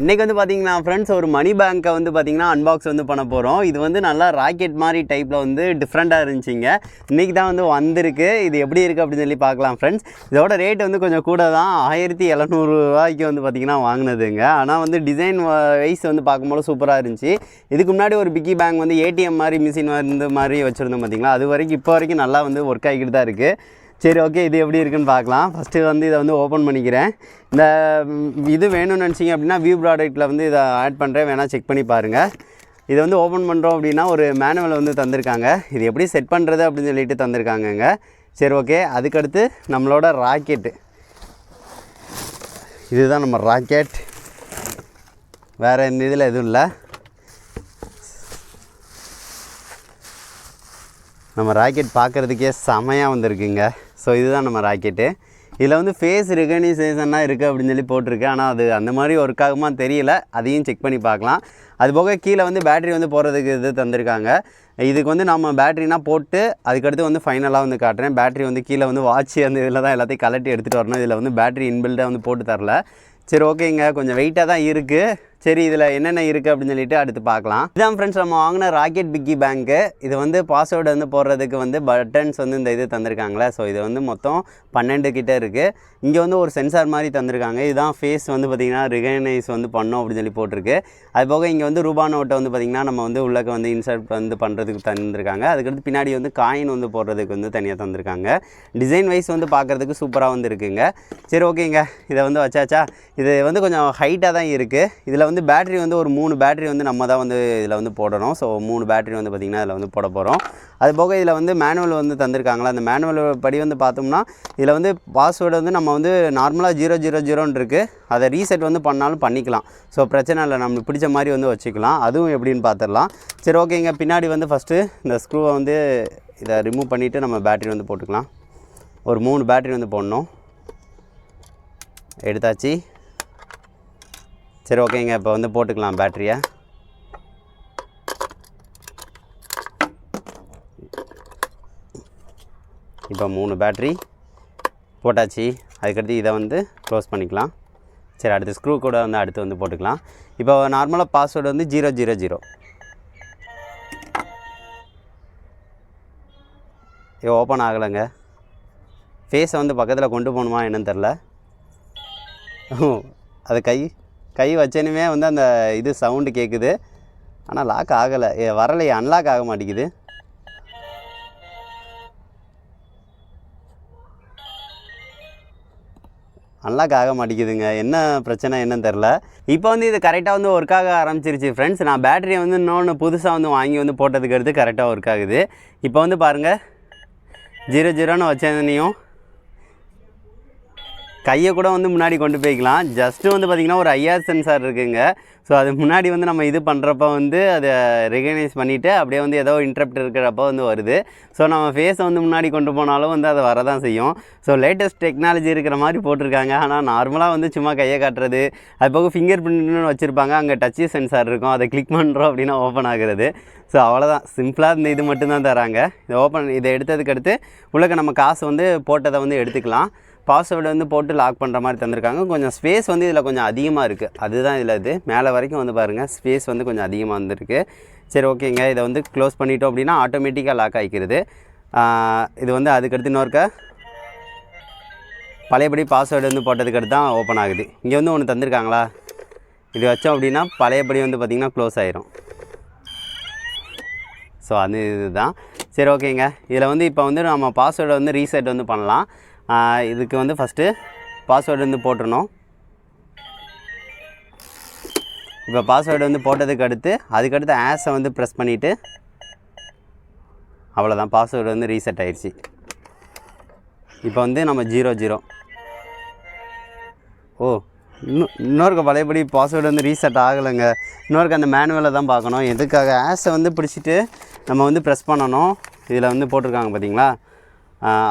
இன்றைக்கி வந்து பார்த்தீங்கன்னா ஃப்ரெண்ட்ஸ் ஒரு மணி பேங்க்கை வந்து பார்த்தீங்கன்னா அன்பாக்ஸ் வந்து பண்ண போகிறோம் இது வந்து நல்லா ராக்கெட் மாதிரி டைப்பில் வந்து டிஃப்ரெண்ட்டாக இருந்துச்சுங்க. இன்றைக்கி தான் வந்து வந்திருக்கு. இது எப்படி இருக்குது அப்படின்னு சொல்லி பார்க்கலாம் ஃப்ரெண்ட்ஸ் இதோட ரேட் வந்து கொஞ்சம் கூட தான். ஆயிரத்தி ரூபாய்க்கு வந்து பார்த்திங்கன்னா வாங்கினதுங்க. ஆனால் வந்து டிசைன் வைஸ் வந்து பார்க்கும்போது சூப்பராக இருந்துச்சு. இதுக்கு முன்னாடி ஒரு பிக்கி பேங்க் வந்து ஏடிஎம் மாதிரி மிஷின் வந்து மாதிரி வச்சுருந்தோம் பார்த்தீங்களா அது வரைக்கும் இப்போ வரைக்கும் நல்லா வந்து ஒர்க் ஆகிக்கிட்டு தான் இருக்குது சரி ஓகே இது எப்படி இருக்குன்னு பார்க்கலாம். ஃபஸ்ட்டு வந்து இதை வந்து ஓப்பன் பண்ணிக்கிறேன். இந்த இது வேணும்னு நினச்சிங்க அப்படின்னா வியூ ப்ராடக்ட்டில் வந்து இதை ஆட் பண்ணுறேன் வேணால் செக் பண்ணி பாருங்கள் இதை வந்து ஓப்பன் பண்ணுறோம் அப்படின்னா ஒரு மேனுவல் வந்து தந்திருக்காங்க. இது எப்படி செட் பண்ணுறது அப்படின்னு சொல்லிட்டு தந்திருக்காங்கங்க. சரி ஓகே அதுக்கடுத்து நம்மளோட ராக்கெட்டு இதுதான் நம்ம ராக்கெட் வேறு எந்த இதில் எதுவும் இல்லை. நம்ம ராக்கெட் பார்க்குறதுக்கே செமையாக வந்திருக்குங்க. ஸோ இதுதான் நம்ம ராக்கெட்டு. இதில் வந்து ஃபேஸ் ரெகனைசேஷனாக இருக்குது அப்படின்னு சொல்லி போட்டிருக்கு. ஆனால் அது அந்த மாதிரி ஒர்க் ஆகுமா தெரியல. அதையும் செக் பண்ணி பார்க்கலாம். அது போக கீழே வந்து பேட்டரி வந்து போகிறதுக்கு இது தந்திருக்காங்க. இதுக்கு வந்து நம்ம பேட்டரினா போட்டு அதுக்கடுத்து வந்து ஃபைனலாக வந்து காட்டுறேன். பேட்டரி வந்து கீழே வந்து வாட்ச் அந்த இதில் தான் எல்லாத்தையும் கலட்டி எடுத்துகிட்டு வரணும். இதில் வந்து பேட்டரி இன்பில்டாக வந்து போட்டு தரல. சரி ஓகேங்க கொஞ்சம் வெயிட்டாக தான் இருக்குது சரி இதில் என்னென்ன இருக்குது அப்படின்னு சொல்லிட்டு அடுத்து பார்க்கலாம். இதான் ஃப்ரெண்ட்ஸ் நம்ம வாங்கின ராக்கெட் பிக்கி பேங்க்கு இது வந்து பாஸ்வேர்டு வந்து போடுறதுக்கு வந்து பட்டன்ஸ் வந்து இந்த இது தந்திருக்காங்களே. ஸோ இது வந்து மொத்தம் பன்னெண்டு கிட்டே இருக்குது இங்கே வந்து ஒரு சென்சார் மாதிரி தந்திருக்காங்க. இதுதான் ஃபேஸ் வந்து பார்த்திங்கன்னா ரிகனைஸ் வந்து பண்ணோம் அப்படின்னு சொல்லி போட்டிருக்கு. அது போக இங்கே வந்து ரூபா நோட்டை வந்து பார்த்திங்கன்னா நம்ம வந்து உள்ளக்க வந்து இன்சர்ட் வந்து பண்ணுறதுக்கு தந்திருக்காங்க. அதுக்கடுத்து பின்னாடி வந்து காயின் வந்து போடுறதுக்கு வந்து தனியாக தந்திருக்காங்க. டிசைன் வைஸ் வந்து பார்க்குறதுக்கு சூப்பராக வந்து இருக்குங்க. சரி ஓகேங்க இதை வந்து வச்சாச்சா? இது வந்து கொஞ்சம் ஹைட்டாக தான் இருக்குது இதில் வந்து பேட்ரி வந்து ஒரு மூணு பேட்டரி வந்து நம்ம தான் வந்து இதில் வந்து போடணும். ஸோ மூணு பேட்டரி வந்து பார்த்திங்கன்னா இதில் வந்து போட போகிறோம் அது போக இதில் வந்து மேனுவல் வந்து தந்திருக்காங்களா? அந்த மேனுவல் படி வந்து பார்த்தோம்னா இதில் வந்து பாஸ்வேர்டு வந்து நம்ம வந்து நார்மலாக ஜீரோ ஜீரோ ஜீரோன்னு இருக்குது அதை ரீசெட் வந்து பண்ணாலும் பண்ணிக்கலாம். ஸோ பிரச்சனை இல்லை. நம்மளுக்கு பிடிச்ச மாதிரி வந்து வச்சுக்கலாம். அதுவும் எப்படின்னு பார்த்துடலாம். சரி ஓகேங்க பின்னாடி வந்து ஃபஸ்ட்டு இந்த ஸ்க்ரூவை வந்து இதை ரிமூவ் பண்ணிவிட்டு நம்ம பேட்டரி வந்து போட்டுக்கலாம். ஒரு மூணு பேட்டரி வந்து போடணும். எடுத்தாச்சு. சரி ஓகேங்க. இப்போ வந்து போட்டுக்கலாம் பேட்டரியை இப்போ மூணு பேட்ரி போட்டாச்சு. அதுக்கடுத்து இதை வந்து க்ளோஸ் பண்ணிக்கலாம். சரி அடுத்து ஸ்க்ரூ கூட வந்து அடுத்து வந்து போட்டுக்கலாம். இப்போ நார்மலாக பாஸ்வேர்டு வந்து ஜீரோ ஜீரோ ஜீரோ இது ஓப்பன் ஆகலைங்க. ஃபேஸை வந்து பக்கத்தில் கொண்டு போகணுமா என்னன்னு தெரில அது கை கை வச்சனுமே வந்து அந்த இது சவுண்டு கேட்குது ஆனால் லாக் ஆகலை. ஏ வரலையே. அன்லாக் ஆக மாட்டேங்குது. அன்லாக் ஆக மாட்டேங்குதுங்க. என்ன பிரச்சனை என்னன்னு தெரில இப்போ வந்து இது கரெக்டாக வந்து ஒர்க் ஆக ஆரம்பிச்சிருச்சு ஃப்ரெண்ட்ஸ் நான் பேட்டரியை வந்து இன்னொன்று புதுசாக வந்து வாங்கி வந்து போட்டதுக்கு எடுத்து கரெக்டாக ஒர்க் ஆகுது. இப்போ வந்து பாருங்கள் ஜீரோ ஜீரோன்னு வச்சதையும் கையை கூட வந்து முன்னாடி கொண்டு போய்க்கலாம். ஜஸ்ட்டு வந்து பார்த்திங்கன்னா ஒரு ஐஆர் சென்சார் இருக்குங்க. ஸோ அது முன்னாடி வந்து நம்ம இது பண்ணுறப்ப வந்து அதை ரெகனைஸ் பண்ணிவிட்டு அப்படியே வந்து ஏதோ இன்ட்ரப்ட் இருக்கிறப்ப வந்து வருது. ஸோ நம்ம ஃபேஸை வந்து முன்னாடி கொண்டு போனாலும் வந்து அதை வரதான் செய்யும். ஸோ லேட்டஸ்ட் டெக்னாலஜி இருக்கிற மாதிரி போட்டிருக்காங்க. ஆனால் நார்மலாக வந்து சும்மா கையை காட்டுறது. அது போக ஃபிங்கர் பிரிண்ட்னு வச்சுருப்பாங்க. அங்கே டச்சு சென்சார் இருக்கும். அதை கிளிக் பண்ணுறோம் அப்படின்னா ஓப்பன் ஆகுறது. ஸோ அவ்வளோதான் சிம்பிளாக இந்த இது மட்டும்தான் தராங்க. இதை ஓப்பன் இதை எடுத்ததுக்கு அடுத்து உள்ளக்க நம்ம காசு வந்து போட்டதை வந்து எடுத்துக்கலாம். பாஸ்வேர்டு வந்து போட்டு லாக் பண்ணுற மாதிரி தந்திருக்காங்க. கொஞ்சம் ஸ்பேஸ் வந்து இதில் கொஞ்சம் அதிகமாக இருக்குது அதுதான் இதில் இது. மேலே வரைக்கும் வந்து பாருங்கள் ஸ்பேஸ் வந்து கொஞ்சம் அதிகமாக வந்திருக்கு. சரி ஓகேங்க இதை வந்து க்ளோஸ் பண்ணிட்டோம் அப்படின்னா ஆட்டோமேட்டிக்காக லாக் ஆகிக்கிறது இது வந்து அதுக்கடுத்து இன்னொருக்க பழையபடி பாஸ்வேர்டு வந்து போட்டதுக்கு அடுத்து தான் ஓப்பன் ஆகுது. இங்கே வந்து ஒன்று தந்திருக்காங்களா? இது வச்சோம் அப்படின்னா பழையபடி வந்து பார்த்திங்கன்னா க்ளோஸ் ஆயிரும். ஸோ அது இதுதான். சரி ஓகேங்க இதில் வந்து இப்போ வந்து நம்ம பாஸ்வேர்டை வந்து ரீசெட் வந்து பண்ணலாம். இதுக்கு வந்து ஃபஸ்ட்டு பாஸ்வேர்டு வந்து போட்டுடணும் இப்போ பாஸ்வேர்டு வந்து போட்டதுக்கு அடுத்து அதுக்கடுத்து ஆஸை வந்து ப்ரெஸ் பண்ணிவிட்டு அவ்வளோதான் பாஸ்வேர்டு வந்து ரீசெட் ஆயிடுச்சு. இப்போ வந்து நம்ம ஜீரோ ஜீரோ ஓ இன்னும் இன்னொருக்க பழையபடி பாஸ்வேர்டு வந்து ரீசெட் ஆகலைங்க. இன்னொருக்கு அந்த மேனுவலை தான் பார்க்கணும். எதுக்காக ஆஸை வந்து பிடிச்சிட்டு நம்ம வந்து ப்ரெஸ் பண்ணணும். இதில் வந்து போட்டிருக்காங்க பார்த்தீங்களா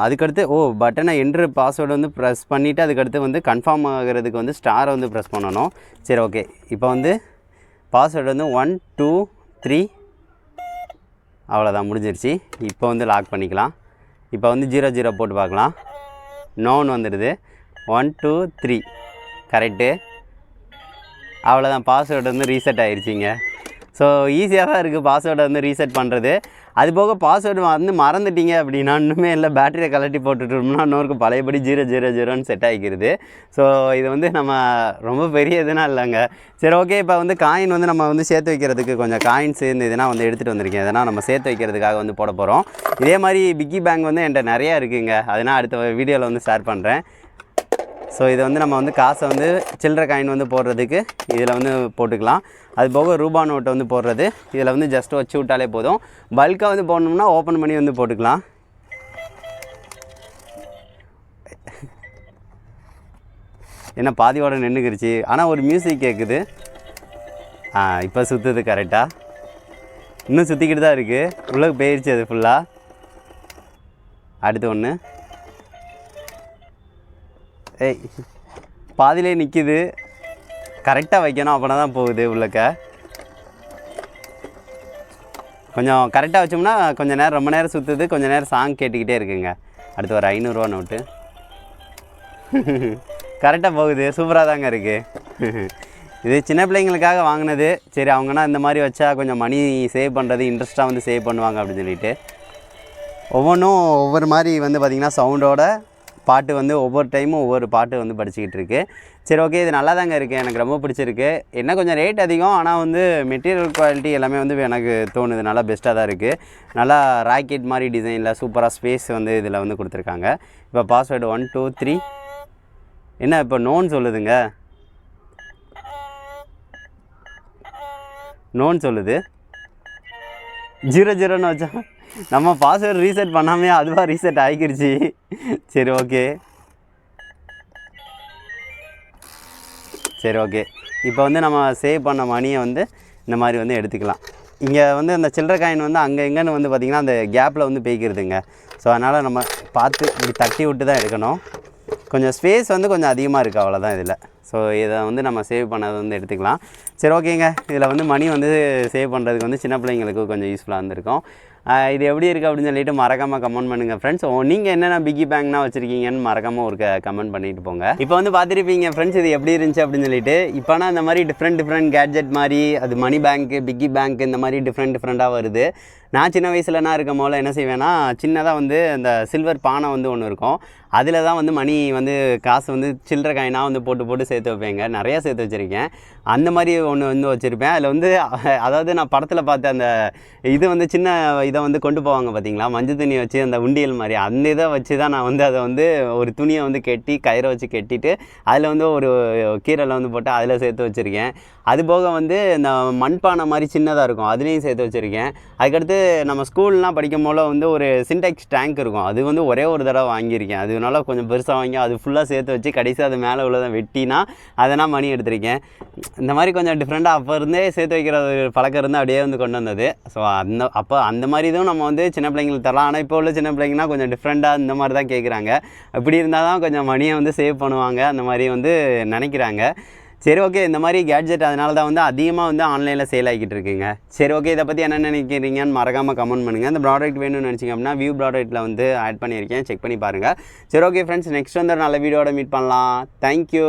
அதுக்கடுத்து ஓ பட்டனை என்ட்ரு பாஸ்வேர்டு வந்து ப்ரெஸ் பண்ணிவிட்டு அதுக்கடுத்து வந்து கன்ஃபார்ம் ஆகிறதுக்கு வந்து ஸ்டாரை வந்து ப்ரெஸ் பண்ணணும். சரி ஓகே இப்போ வந்து பாஸ்வேர்டு வந்து ஒன் டூ த்ரீ அவ்வளோதான் முடிஞ்சிருச்சு. இப்போ வந்து லாக் பண்ணிக்கலாம். இப்போ வந்து ஜீரோ ஜீரோ போட்டு பார்க்கலாம். நோன் வந்துடுது ஒன் டூ த்ரீ கரெக்டு அவ்வளோதான் பாஸ்வேர்டு வந்து ரீசெட் ஆயிடுச்சிங்க ஸோ ஈஸியாக தான் இருக்குது பாஸ்வேர்டை வந்து ரீசெட் பண்ணுறது அது போக பாஸ்வேர்டு வந்து மறந்துட்டீங்க அப்படின்னா இன்னுமே இல்லை பேட்டரியை கலட்டி போட்டுட்டோம்னா இன்னொருக்கு பழையபடி ஜீரோ ஜீரோ ஜீரோன்னு செட் ஆகிக்கிறது ஸோ இது வந்து நம்ம ரொம்ப பெரிய இதுனா இல்லைங்க. சரி ஓகே இப்போ வந்து காயின் வந்து நம்ம வந்து சேர்த்து வைக்கிறதுக்கு கொஞ்சம் காயின்ஸ் இந்த இதெல்லாம் வந்து எடுத்துகிட்டு வந்திருக்கேன். இதெல்லாம் நம்ம சேர்த்து வைக்கிறதுக்காக வந்து போட போகிறோம் இதே மாதிரி பிக்கி பேங்க் வந்து என்கிட்ட நிறையா இருக்குங்க. அதனால் அடுத்த வீடியோவில் வந்து ஷேர் பண்ணுறேன் ஸோ இதை வந்து நம்ம வந்து காசை வந்து சில்லற காயின் வந்து போடுறதுக்கு இதில் வந்து போட்டுக்கலாம். அது போக ரூபா நோட்டை வந்து போடுறது. இதில் வந்து ஜஸ்ட் வச்சு விட்டாலே போதும். பல்காக வந்து போடணும்னா ஓப்பன் பண்ணி வந்து போட்டுக்கலாம். என்ன பாதியோட நின்றுக்கிருச்சு ஆனால் ஒரு மியூசிக் கேட்குது ஆ இப்போ சுற்றுது கரெக்டாக இன்னும் சுற்றிக்கிட்டு தான் இருக்குது உள்ளே போயிடுச்சு அது ஃபுல்லாக அடுத்து ஒன்று ஏய் பாதியிலே நிற்கிது கரெக்டாக வைக்கணும் அப்படின்னா தான் போகுது உள்ளக்க. கொஞ்சம் கரெக்டாக வச்சோம்னா கொஞ்சம் நேரம் ரொம்ப நேரம் சுற்றுது கொஞ்சம் நேரம் சாங் கேட்டுக்கிட்டே இருக்குங்க. அடுத்து ஒரு ஐநூறுரூவா நோட்டு கரெக்டாக போகுது சூப்பராக தாங்க இருக்குது இது சின்ன பிள்ளைங்களுக்காக வாங்கினது. சரி அவங்கன்னா இந்த மாதிரி வச்சா கொஞ்சம் மணி சேவ் பண்ணுறது இன்ட்ரெஸ்ட்டாக வந்து சேவ் பண்ணுவாங்க அப்படின்னு சொல்லிட்டு. ஒவ்வொன்றும் ஒவ்வொரு மாதிரி வந்து பார்த்திங்கன்னா சவுண்டோட பாட்டு வந்து ஒவ்வொரு டைமும் ஒவ்வொரு பாட்டு வந்து படிச்சுக்கிட்டு இருக்கு. சரி ஓகே இது நல்லா தாங்க இருக்குது எனக்கு ரொம்ப பிடிச்சிருக்கு. என்ன கொஞ்சம் ரேட் அதிகம் ஆனால் வந்து மெட்டீரியல் குவாலிட்டி எல்லாமே வந்து எனக்கு தோணுது. நல்லா பெஸ்ட்டாக தான் இருக்குது நல்லா ராக்கெட் மாதிரி டிசைனில் சூப்பராக ஸ்பேஸ் வந்து இதில் வந்து கொடுத்துருக்காங்க. இப்போ பாஸ்வேர்டு ஒன் டூ த்ரீ என்ன இப்போ நோன் சொல்லுதுங்க? நோன் சொல்லுது. ஜீரோ ஜீரோன்னு வச்சா நம்ம பாஸ்வேர்டு ரீசெட் பண்ணாமே அதுவாக ரீசெட் ஆகிக்கிருச்சு சரி ஓகே சரி ஓகே இப்போ வந்து நம்ம சேவ் பண்ண மணியை வந்து இந்த மாதிரி வந்து எடுத்துக்கலாம். இங்கே வந்து அந்த சில்லற காயின் வந்து அங்கே எங்கேன்னு வந்து பார்த்திங்கன்னா அந்த கேப்பில் வந்து பேய்க்கிறதுங்க. ஸோ அதனால் நம்ம பார்த்து இப்படி தட்டி விட்டு தான் எடுக்கணும். கொஞ்சம் ஸ்பேஸ் வந்து கொஞ்சம் அதிகமாக இருக்குது அவ்வளோதான் இதில். ஸோ இதை வந்து நம்ம சேவ் பண்ணதை வந்து எடுத்துக்கலாம். சரி ஓகேங்க. இதில் வந்து மணி வந்து சேவ் பண்ணுறதுக்கு வந்து சின்ன பிள்ளைங்களுக்கு கொஞ்சம் யூஸ்ஃபுல்லாக இருந்திருக்கும். இது எப்படி இருக்குது அப்படின்னு சொல்லிட்டு மறக்காமல் கமெண்ட் பண்ணுங்கள் ஃப்ரெண்ட்ஸ் நீங்கள் என்னென்ன பிக்கி பேங்க்னா வச்சுருக்கீங்கன்னு மறக்காமல் ஒரு கமெண்ட் பண்ணிட்டு போங்க. இப்போ வந்து பார்த்துருப்பீங்க ஃப்ரெண்ட்ஸ் இது எப்படி இருந்துச்சு அப்படின்னு சொல்லிட்டு. இப்போனா இந்த மாதிரி டிஃப்ரெண்ட் டிஃப்ரெண்ட் கேட்ஜெட் மாதிரி அது மணி பேங்க்கு பிக்கி பேங்க் இந்த மாதிரி டிஃப்ரெண்ட் டிஃப்ரெண்ட்டாக வருது. நான் சின்ன வயசில் நான் இருக்கும் போல என்ன செய்வேன்னா சின்னதாக வந்து அந்த சில்வர் பானை வந்து ஒன்று இருக்கும். அதில் தான் வந்து மணி வந்து காசு வந்து சில்லற காயினாக வந்து போட்டு போட்டு சேர்த்து வைப்பேங்க. நிறையா சேர்த்து வச்சுருக்கேன். அந்த மாதிரி ஒன்று வந்து வச்சுருப்பேன். அதில் வந்து அதாவது நான் படத்தில் பார்த்த அந்த இது வந்து சின்ன இதை வந்து கொண்டு போவாங்க பார்த்தீங்களா மஞ்சள் துணி வச்சு அந்த உண்டியல் மாதிரி. அந்த இதை வச்சு தான் நான் வந்து அதை வந்து ஒரு துணியை வந்து கட்டி கயிறை வச்சு கெட்டிட்டு அதில் வந்து ஒரு கீரையில் வந்து போட்டு அதில் சேர்த்து வச்சுருக்கேன். அது போக வந்து இந்த மண்பானை மாதிரி சின்னதாக இருக்கும். அதுலேயும் சேர்த்து வச்சுருக்கேன். அதுக்கடுத்து நம்ம ஸ்கூல்லாம் படிக்கும் போல வந்து ஒரு சின்டெக்ஸ் டேங்க் இருக்கும். அது வந்து ஒரே ஒரு தடவை வாங்கியிருக்கேன். அதனால கொஞ்சம் பெருசாக வாங்கி அது ஃபுல்லாக சேர்த்து வச்சு கடைசி அது மேலே உள்ளதை வெட்டினா அதை நான் மணி எடுத்திருக்கேன். இந்த மாதிரி கொஞ்சம் டிஃப்ரெண்ட்டாக அப்போ இருந்தே சேர்த்து வைக்கிற ஒரு பழக்கம் இருந்து அப்படியே வந்து கொண்டு வந்தது. ஸோ அந்த அப்போ அந்த மாதிரி இதுவும் நம்ம வந்து சின்ன பிள்ளைங்களுக்கு தரலாம். ஆனால் இப்போ உள்ள சின்ன பிள்ளைங்கன்னா கொஞ்சம் டிஃப்ரெண்ட்டாக இந்த மாதிரி தான் கேட்குறாங்க அப்படி இருந்தால் தான் கொஞ்சம் மணியை வந்து சேவ் பண்ணுவாங்க. அந்த மாதிரி வந்து நினைக்கிறாங்க. சரி ஓகே இந்த மாதிரி கேட்ஜெட் அதனால தான் வந்து அதிகமாக வந்து ஆன்லைனில் சேல் ஆகிட்டு இருக்குங்க. சரி ஓகே இதை பற்றி என்ன நினைக்கிறீங்கன்னு மறக்காமல் கமெண்ட் பண்ணுங்கள் இந்த ப்ராடக்ட் வேணும்னு நினச்சிங்க அப்படின்னா வியூ ப்ராடக்ட்டில் வந்து ஆட் பண்ணியிருக்கேன். செக் பண்ணி பாருங்கள் சரி ஓகே ஃப்ரெண்ட்ஸ் நெக்ஸ்ட் வந்து நல்ல வீடியோட மீட் பண்ணலாம். தேங்க்யூ